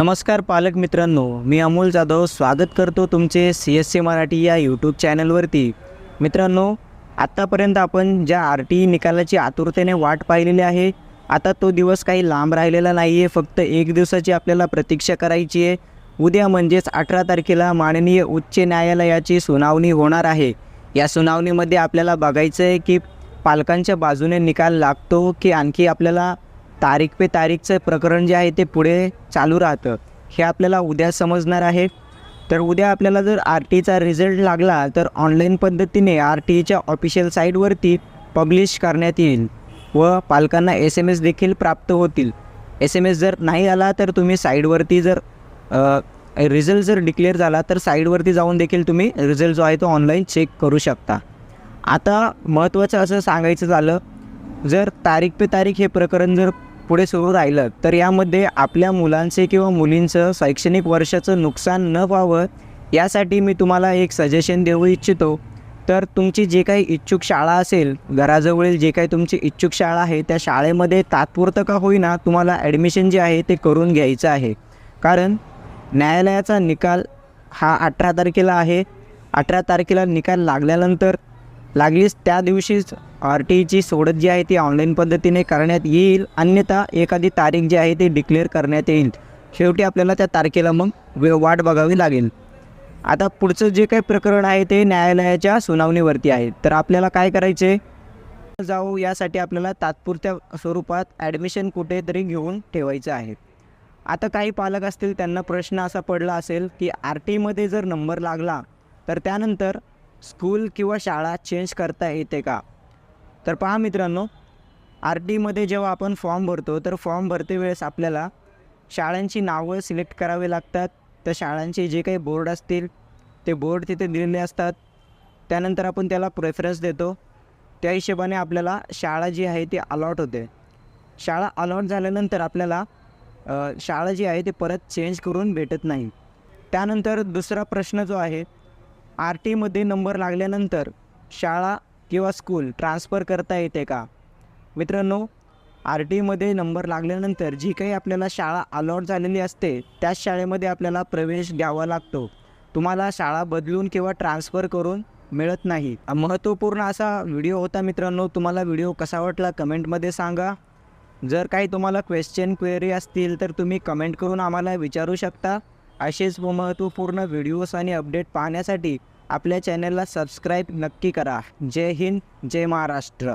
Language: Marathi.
नमस्कार पालक मित्रांनो मी अमोल जाधव स्वागत करतो तुमचे सी एस सी मराठी या यूट्यूब चॅनलवरती मित्रांनो आत्तापर्यंत आपण ज्या आर टी निकालाची आतुरतेने वाट पाहिलेली आहे आता तो दिवस काही लांब राहिलेला नाही आहे फक्त एक दिवसाची आपल्याला प्रतीक्षा करायची आहे. उद्या म्हणजेच अठरा तारखेला माननीय उच्च न्यायालयाची सुनावणी होणार आहे. या सुनावणीमध्ये आपल्याला बघायचं आहे की पालकांच्या बाजूने निकाल लागतो की आणखी आपल्याला तारीख पे तारीखचं प्रकरण जे आहे ते पुढे चालू राहतं. हे आपल्याला उद्या समजणार आहे. तर उद्या आपल्याला जर आर टीचा रिझल्ट लागला तर ऑनलाईन पद्धतीने आर टीच्या ऑफिशियल साईटवरती पब्लिश करण्यात येईल व पालकांना एस एम एस देखील प्राप्त होतील. एस एम एस जर नाही आला तर तुम्ही साईडवरती जर रिझल्ट जर डिक्लेअर झाला तर साईडवरती जाऊन देखील तुम्ही रिझल्ट जो आहे तो ऑनलाईन चेक करू शकता. आता महत्त्वाचं असं सांगायचं झालं जर तारीख पे तारीख हे प्रकरण जर पुढे सुरू राहिलं तर यामध्ये आपल्या मुलांचे किंवा मुलींचं शैक्षणिक वर्षाचं नुकसान न व्हावं यासाठी मी तुम्हाला एक सजेशन देऊ इच्छितो. तर तुमची जे काही इच्छुक शाळा असेल घराजवळील जे काही तुमची इच्छुक शाळा आहे त्या शाळेमध्ये तात्पुरतं का होईना तुम्हाला ॲडमिशन जे आहे ते करून घ्यायचं आहे. कारण न्यायालयाचा निकाल हा अठरा तारखेला आहे. अठरा तारखेला निकाल लागल्यानंतर लागलीच. त्या दिवशीच आर टीची सोडत जी आहे ती ऑनलाईन पद्धतीने करण्यात येईल. अन्यथा एखादी तारीख जी आहे ती डिक्लेअर करण्यात येईल. शेवटी आपल्याला त्या तारखेला मग वे वाट बघावी लागेल. आता पुढचं जे काही प्रकरण आहे ते न्यायालयाच्या सुनावणीवरती आहे. तर आपल्याला काय करायचे? जाऊ यासाठी आपल्याला तात्पुरत्या स्वरूपात ॲडमिशन कुठेतरी घेऊन ठेवायचं आहे. आता काही पालक असतील त्यांना प्रश्न असा पडला असेल की आर टीमध्ये जर नंबर लागला तर त्यानंतर स्कूल किंवा शाळा चेंज करता येते का? तर पहा मित्रांनो आर टीमध्ये जेव्हा आपण फॉर्म भरतो तर फॉर्म भरते वेळेस आपल्याला शाळांची नावं सिलेक्ट करावे लागतात. त्या शाळांचे जे काही बोर्ड असतील ते बोर्ड तिथे दिलेले असतात. त्यानंतर आपण त्याला प्रेफरन्स देतो. त्या हिशोबाने आपल्याला शाळा जी आहे ती अलॉट होते. शाळा अलॉट झाल्यानंतर आपल्याला शाळा जी आहे ती परत चेंज करून भेटत नाही. त्यानंतर दुसरा प्रश्न जो आहे आर टीमध्ये नंबर लागल्यानंतर शाळा किंवा स्कूल ट्रान्सफर करता येते का? मित्रांनो आर टीमध्ये नंबर लागल्यानंतर जी काही आपल्याला शाळा अलॉट झालेली असते त्याच शाळेमध्ये आपल्याला प्रवेश द्यावा लागतो. तुम्हाला शाळा बदलून किंवा ट्रान्सफर करून मिळत नाही. महत्त्वपूर्ण असा व्हिडिओ होता मित्रांनो तुम्हाला व्हिडिओ कसा वाटला कमेंटमध्ये सांगा. जर काही तुम्हाला क्वेश्चन क्वेरी असतील तर तुम्ही कमेंट करून आम्हाला विचारू शकता. असेच महत्त्वपूर्ण व्हिडिओज आणि अपडेट पाहण्यासाठी आपल्या चॅनलला सबस्क्राईब नक्की करा. जय हिंद जय महाराष्ट्र.